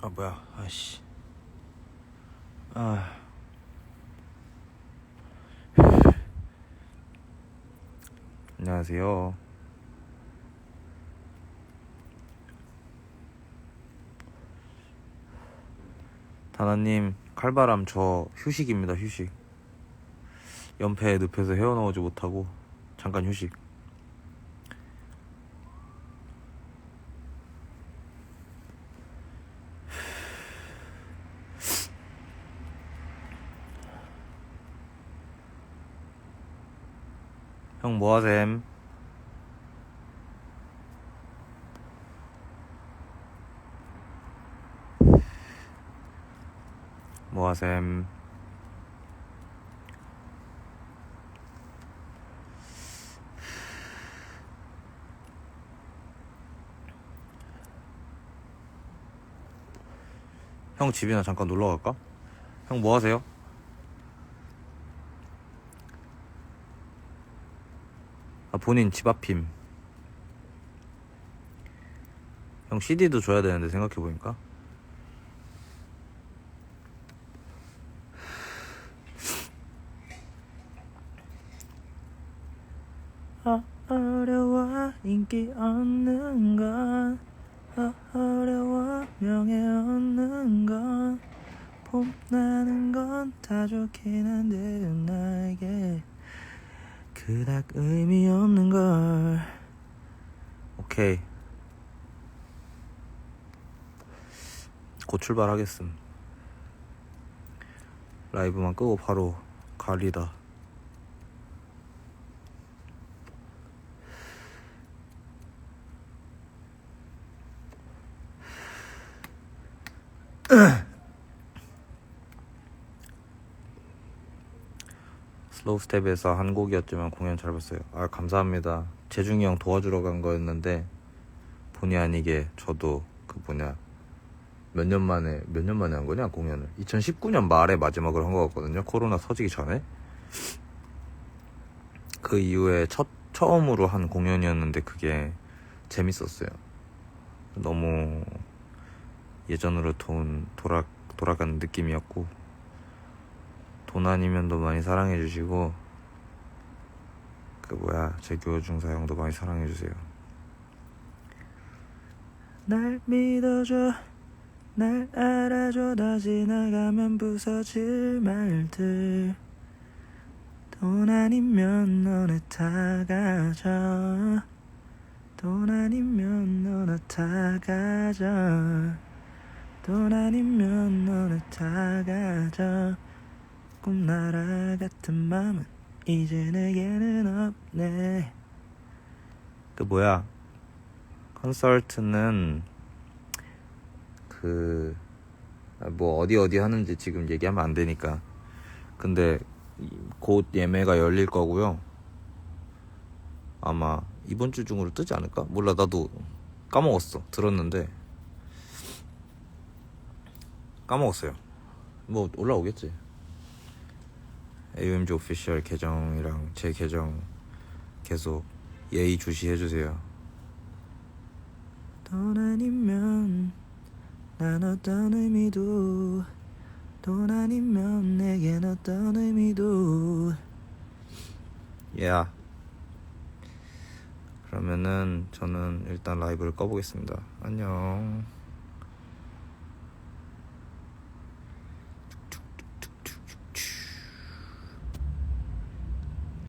아 뭐야. 아씨. 아 안녕하세요. 다나님 칼바람 저 휴식입니다 휴식. 연패에 늪에서 헤어나오지 못하고 잠깐 휴식 형 뭐하셈? 뭐하셈? 형 집이나 잠깐 놀러 갈까? 형 뭐하세요? 아, 본인 집 앞임. 형 CD도 줘야 되는데 생각해보니까. 아, 어려워 인기 얻는 건 아, 어려워 명예 얻는 건 봄나는 건 다 좋긴 한데 나에게 그닥 의미 없는 걸. 오케이. 곧 출발하겠음. 라이브만 끄고 바로 가리다. 슬 로우 스텝에서 한 곡이었지만 공연 잘 봤어요. 아 감사합니다. 재중이 형 도와주러 간 거였는데 본의 아니게 저도 그 뭐냐 몇 년 만에 몇 년 만에 한 거냐 공연을 2019년 말에 마지막으로 한 거 같거든요. 코로나 터지기 전에 그 이후에 첫 처음으로 한 공연이었는데 그게 재밌었어요. 너무 예전으로 돈 돌아 돌아가는 느낌이었고. 돈 아니면도 많이 사랑해 주시고 그 뭐야 제 교중사 형도 많이 사랑해 주세요. 날 믿어줘 날 알아줘 다 지나가면 부서질 말들. 돈 아니면 너네 다 가져. 돈 아니면 너네 다 가져. 돈 아니면 너네 다 가져 꿈나라 같은 맘은 이제 내게는 없네. 그 뭐야? 컨설트는 그 뭐 어디 어디 하는지 지금 얘기하면 안 되니까. 근데 이- 곧 예매가 열릴 거고요. 아마 이번 주 중으로 뜨지 않을까? 몰라 나도 까먹었어. 들었는데. 까먹었어요. 뭐 올라오겠지 AMG 오피셜 계정이랑 제 계정 계속 예의 주시해주세요. 돈 아니면 난 어떤 의미도 돈 아니면 내겐 어떤 의미도 야 그러면은 저는 일단 라이브를 꺼보겠습니다. 안녕